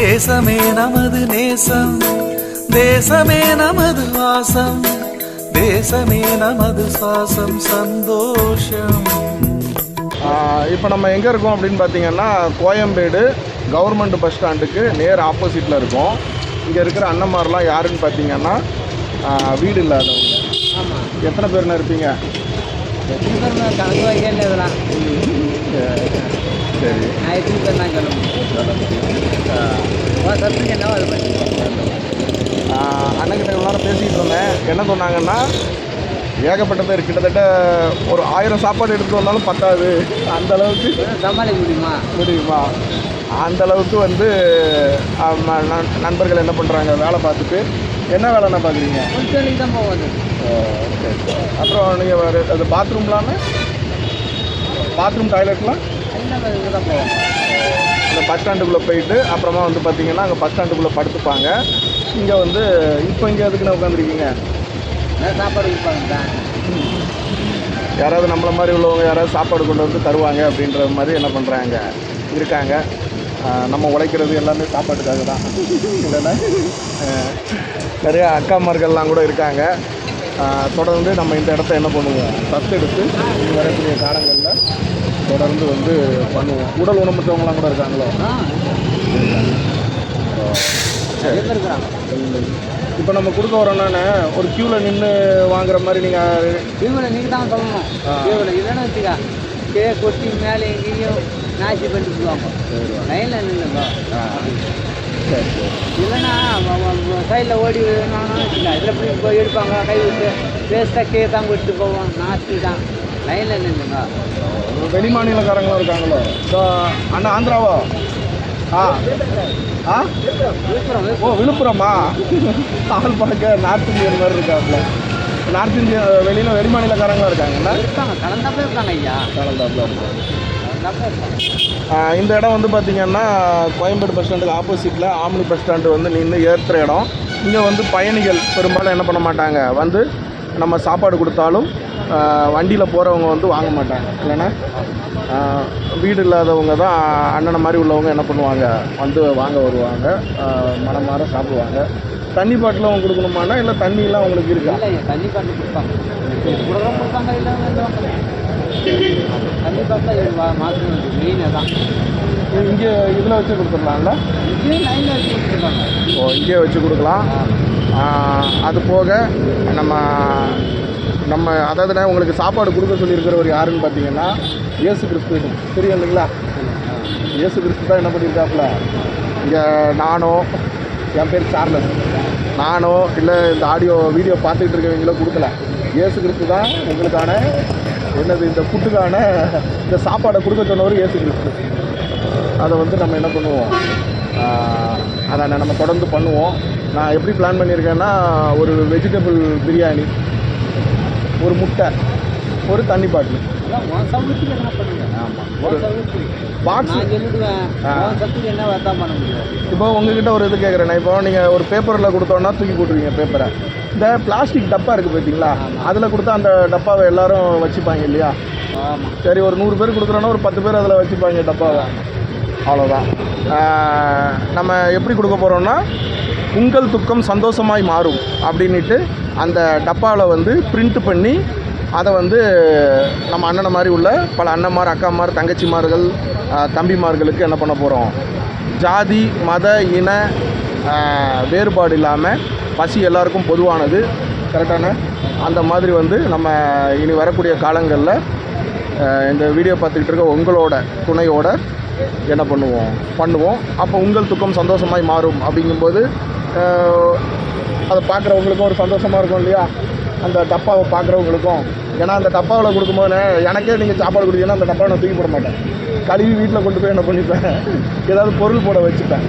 தேசமே நமது நேசம் தேசமே நமது வாசம் தேசமே நமது சுவாசம் சந்தோஷம். இப்போ நம்ம எங்கே இருக்கோம் அப்படின்னு பார்த்தீங்கன்னா கோயம்பேடு கவர்மெண்ட் பஸ் ஸ்டாண்டுக்கு நேர் ஆப்போசிட்டில் இருக்கோம். இங்கே இருக்கிற அண்ணன்மாரெலாம் யாருன்னு பார்த்தீங்கன்னா வீடு இல்லாதவங்க. ஆமாம் எத்தனை பேர்னு இருப்பீங்க சரி. சத்துக்கு என்ன அது ஆ, அண்ணன்கிட்ட இவ்வளோ நேரம் பேசிக்கிட்டு இருந்தேன். என்ன சொன்னாங்கன்னா ஏகப்பட்ட பேர் கிட்டத்தட்ட ஒரு ஆயிரம் சாப்பாடு எடுத்துட்டு வந்தாலும் பத்தாது. அந்த அளவுக்கு சமாளிக்க முடியுமா? முடியுமா? அந்த அளவுக்கு வந்து நண்பர்கள் என்ன பண்ணுறாங்க வேலை பார்த்துட்டு. என்ன வேலைன்னா பார்க்குறீங்க? தான் போகும் அது அப்புறம் நீங்கள் வேறு அது பாத்ரூம்லாமே பாத்ரூம் டாய்லெட்லாம் எல்லாம் இதுக்கு இந்த பஸ் ஸ்டாண்டுக்குள்ளே போயிட்டு அப்புறமா வந்து பார்த்தீங்கன்னா அங்கே பஸ் ஸ்டாண்டுக்குள்ளே படுத்துப்பாங்க. இங்கே வந்து இப்போ இங்கே எதுக்குன்னு உட்காந்துருக்கீங்க சாப்பாடு யாராவது நம்மள மாதிரி உள்ளவங்க யாராவது சாப்பாடு கொண்டு வந்து தருவாங்க அப்படின்ற மாதிரி என்ன பண்ணுறாங்க இருக்காங்க. நம்ம உழைக்கிறது எல்லாமே சாப்பாட்டுக்காக தான். இல்லைன்னா நிறைய அக்காமார்கள்லாம் கூட இருக்காங்க. தொடர்ந்து நம்ம இந்த இடத்த என்ன பண்ணுவோம்? தத்தெடுத்து இனி வரக்கூடிய காலங்களில் தொடர்ந்து வந்து பண்ணுவோம். உடல் ஊனமுற்றவங்களாம் கூட இருக்காங்களோ? இப்போ நம்ம கொடுக்க வரோம்னானே ஒரு க்யூவில் நின்று வாங்குற மாதிரி நீங்கள் இவங்களை நீங்கள் தான் சொல்லணும். இவங்களை இல்லைன்னு வச்சுக்கா கே கொட்டி மேலே எங்கேயும் நாசி பண்ணிட்டு போவாங்க. லைனில் நின்றுங்க சரி. சரி இல்லைன்னா சைடில் ஓடி வேணும்னு வச்சுக்கா இதில் போய் போய் எடுப்பாங்க. கை விட்டு வேஸ்ட்டாக கே தான் விட்டு போவோம் நாசி தான். லைனில் நின்றுங்க வெளி மாநிலக்காரங்களும் இருக்காங்களோ ஸோ அண்ணா ஆந்திராவோ? ஆ. ஆ? விழுப்புரம் ஓ விழுப்புரமா? ஆள் பார்க்க நார்த் இந்தியன் மாதிரி இருக்காப்புல நார்த் இந்தியா வெளியில் வெளி மாநிலக்காரங்களும் இருக்காங்கல்ல. இருப்பாங்க கலந்தாப்பே இருப்பாங்க ஐயா. கலந்தாப்புல இருக்காங்க. இந்த இடம் வந்து பார்த்திங்கன்னா கோயம்பேடு பஸ் ஸ்டாண்டுக்கு ஆப்போசிட்டில் ஆம்னி பஸ் ஸ்டாண்டு வந்து நின்று ஏற்றுற இடம். இங்கே வந்து பயணிகள் பெரும்பாலும் என்ன பண்ண மாட்டாங்க? வந்து நம்ம சாப்பாடு கொடுத்தாலும் வண்டியில் போகிறவங்க வந்து வாங்க மாட்டாங்க. இல்லைன்னா வீடு இல்லாதவங்க தான் அண்ணனை மாதிரி உள்ளவங்க என்ன பண்ணுவாங்க? வந்து வாங்க வருவாங்க. மனம் மனமார சாப்பிடுவாங்க. தண்ணி பாட்டில் அவங்க கொடுக்கணுமானா இல்லை தண்ணியெலாம் உங்களுக்கு இருக்கா? தண்ணி பாட்டில் கொடுப்பாங்க. கொடுக்குறோம் கொடுப்பாங்க இல்லை தண்ணி பாட்டில் மாற்றம் மெயினாக தான் இங்கே இதில் வச்சு கொடுத்துடலாம்ல? ஓ இங்கேயே வச்சு கொடுக்கலாம். அது போக நம்ம நம்ம அதாவதுண்ணே உங்களுக்கு சாப்பாடு கொடுக்க சொல்லியிருக்கிறவர் யாருன்னு பார்த்தீங்கன்னா இயேசு கிறிஸ்து. தெரியும் இல்லைங்களா? இயேசு கிறிஸ்து தான் என்ன பண்ணியிருக்காப்புல? இங்கே நானோ என் பேர் சார்லஸ். நானோ இல்லை இந்த ஆடியோ வீடியோ பார்த்துக்கிட்டு இருக்கவங்களோ கொடுக்கல. இயேசு கிறிஸ்து தான் உங்களுக்கான என்னது இந்த ஃபுட்டுக்கான இந்த சாப்பாடை கொடுக்க சொன்னவர் இயேசு கிறிஸ்து. அதை வந்து நம்ம என்ன பண்ணுவோம்? அதை நம்ம தொடர்ந்து பண்ணுவோம். நான் எப்படி பிளான் பண்ணியிருக்கேன்னா ஒரு வெஜிடபிள் பிரியாணி ஒரு முட்டை ஒரு தண்ணி பாட்டில். ஆமாம் சவுத்துக்கு பாக்ஸ் சொல்லிடுவேன். என்ன பண்ண முடியும்? இப்போ உங்ககிட்ட ஒரு இது கேட்குறேன் இப்போ நீங்கள் ஒரு பேப்பரில் கொடுத்தோன்னா தூக்கி போட்டுருவீங்க பேப்பரை இந்த பிளாஸ்டிக் டப்பா இருக்குது பார்த்தீங்களா அதில் கொடுத்தா அந்த டப்பாவை எல்லாரும் வச்சுப்பாங்க இல்லையா? சரி ஒரு நூறு பேர் கொடுக்குறோன்னா ஒரு பத்து பேர் அதில் வச்சுப்பாங்க டப்பாவை. அவ்வளோதான் நம்ம எப்படி கொடுக்க போகிறோம்னா உங்கள் துக்கம் சந்தோஷமாய் மாறும் அப்படின்ட்டு அந்த டப்பாவில் வந்து பிரிண்ட் பண்ணி அதை வந்து நம்ம அண்ணனை மாதிரி உள்ள பல அண்ணன்மார் அக்காமார் தங்கச்சிமார்கள் தம்பிமார்களுக்கு என்ன பண்ண போகிறோம் ஜாதி மத இன வேறுபாடு இல்லாமல் பசி எல்லாருக்கும் பொதுவானது. கரெக்டான அந்த மாதிரி வந்து நம்ம இனி வரக்கூடிய காலங்களில் இந்த வீடியோ பார்த்துக்கிட்டு இருக்க உங்களோட துணையோட என்ன பண்ணுவோம்? பண்ணுவோம். அப்போ உங்கள் துக்கம் சந்தோஷமாய் மாறும் அப்படிங்கும்போது அதை பார்க்குறவங்களுக்கும் ஒரு சந்தோஷமாக இருக்கும் இல்லையா? அந்த டப்பாவை பார்க்குறவங்களுக்கும் ஏன்னா அந்த டப்பாவில் கொடுக்கும்போது எனக்கே நீங்கள் சாப்பாடு கொடுத்தீங்கன்னா அந்த டப்பாவை நான் தூக்கி போட மாட்டேன். கழுவி வீட்டில் கொண்டு போய் என்ன பண்ணிப்பேன்? ஏதாவது பொருள் போட வச்சுப்பேன்.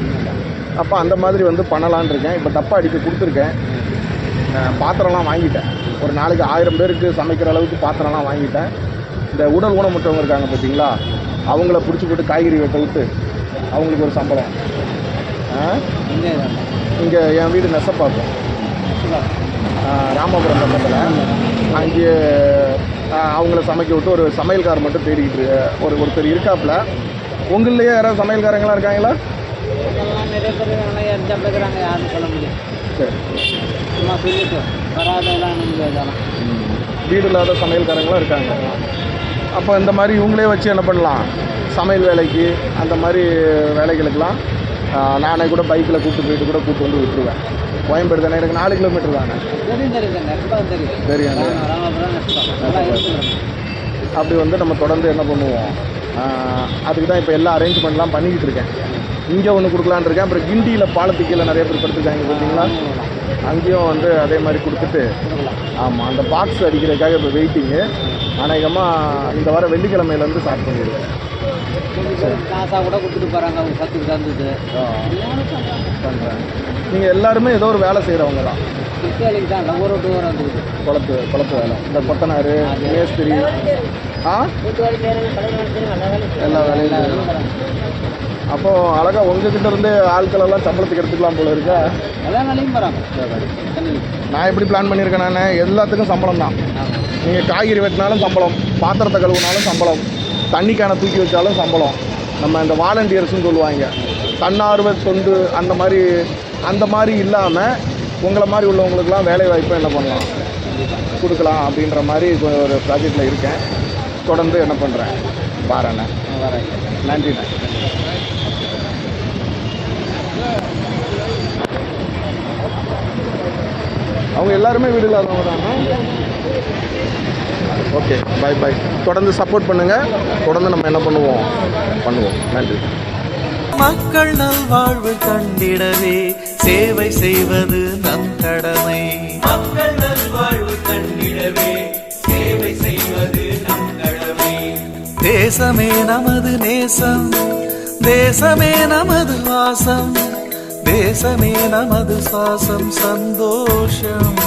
அப்போ அந்த மாதிரி வந்து பண்ணலான்னு இருக்கேன். இப்போ டப்பா அடிக்க கொடுத்துருக்கேன். பாத்திரம்லாம் வாங்கிட்டேன். ஒரு நாளைக்கு ஆயிரம் பேருக்கு சமைக்கிற அளவுக்கு பாத்திரம்லாம் வாங்கிட்டேன். இந்த உடல் ஊனமுற்றவங்க இருக்காங்க பார்த்தீங்களா அவங்கள பிடிச்சி போட்டு காய்கறி வெட்ட விட்டு அவங்களுக்கு ஒரு சம்பளம். இங்கே இங்கே என் வீடு நெசப்பாக்கம். ராமபுரம் பக்கத்தில். அங்கே அவங்கள சமைக்க விட்டு ஒரு சமையல்கார் மட்டும் தேடிக்கிட்டு ஒரு ஒருத்தர் இருக்காப்புல உங்கள்லேயே யாராவது சமையல்காரங்களாம் இருக்காங்களா? நிறைய பேர் இருக்கிறாங்க யாரும் சொல்ல முடியும் சரி. சும்மா சொல்லிட்டோம் வராதெல்லாம் வீடு இல்லாத சமையல்காரங்களும் இருக்காங்க. அப்போ இந்த மாதிரி இவங்களே வச்சு என்ன பண்ணலாம்? சமையல் வேலைக்கு அந்த மாதிரி வேலைகளுக்கெல்லாம் நானே கூட பைக்கில் கூப்பிட்டு போயிட்டு கூட கூப்பிட்டு வந்து விட்டுருவேன். கோயம்பேடு தானே? எனக்கு நாலு கிலோமீட்டர் தானே? தெரியும் அப்படி வந்து நம்ம தொடர்ந்து என்ன பண்ணுவோம்? அதுக்கு தான் இப்போ எல்லா அரேஞ்ச்மெண்ட்லாம் பண்ணிக்கிட்டு இருக்கேன். இங்கே ஒன்று கொடுக்கலான்னு இருக்கேன். அப்புறம் கிண்டியில் பாலத்துக்கு கீழே நிறைய பேர் படுத்துருக்காங்க பார்த்தீங்களா? அங்கேயும் வந்து அதே மாதிரி கொடுத்துட்டு ஆமாம் அந்த பாக்ஸ் அடிக்கிறதுக்காக இப்போ வெயிட்டிங்கு அநேகமாக இந்த வாரம் வெள்ளிக்கிழமையிலேருந்து ஸ்டார்ட் பண்ணிடுவேன் காசா கூட கொடுத்துட்டு போகிறாங்க அவங்க சத்துக்கு தந்துட்டு பண்ணுறேன் நீங்கள் எல்லாருமே ஏதோ ஒரு வேலை செய்கிறவங்க தான் கிறிஸ்டியானிக்கு தான் ஒவ்வொரு வந்துருக்கு குளத்து குளத்து வேலை. இந்த கொத்தனார் மேஸ்திரி ஆ? எல்லா வேலையும் அப்போ அழகா உங்ககிட்ட இருந்து ஆட்கள் எல்லாம் சம்பளத்துக்கு எடுத்துக்கலாம் போல இருக்கா. எல்லா வேலையும் போகிறாங்க நான் எப்படி பிளான் பண்ணியிருக்கேன் நான்? எல்லாத்துக்கும் சம்பளம் தான் நீங்கள் காய்கறி வெட்டினாலும் சம்பளம் பாத்திரத்தை கழுவுனாலும் சம்பளம். தண்ணிக்கான தூக்கி வச்சாலும் சம்பளம். நம்ம இந்த வாலண்டியர்ஸ்னு சொல்லுவாங்க. தன்னார்வ தொண்டு அந்த மாதிரி அந்த மாதிரி இல்லாமல் உங்களை மாதிரி உள்ளவங்களுக்கெல்லாம் வேலைவாய்ப்பு என்ன பண்ணலாம்? கொடுக்கலாம் அப்படின்ற மாதிரி இப்போ ஒரு ப்ராஜெக்டில் இருக்கேன். தொடர்ந்து என்ன பண்ணுறேன் பாருண்ணே வரேன். நன்றிண்ணே அவங்க எல்லாருமே வீடு இல்லாதவங்க தானே? ஓகே பை பை தொடர்ந்து சப்போர்ட் பண்ணுங்கள் தொடர்ந்து நம்ம என்ன பண்ணுவோம்? பண்ணுவோம். நன்றி. மக்கள் நல்வாழ்வு கண்டிடவே சேவை செய்வது நம் கடமை. மக்கள் நல்வாழ்வு கண்டிடவே சேவை செய்வது நம் கடமை. தேசமே நமது நேசம் தேசமே நமது வாசம் தேசமே நமது சுவாசம் சந்தோஷம்.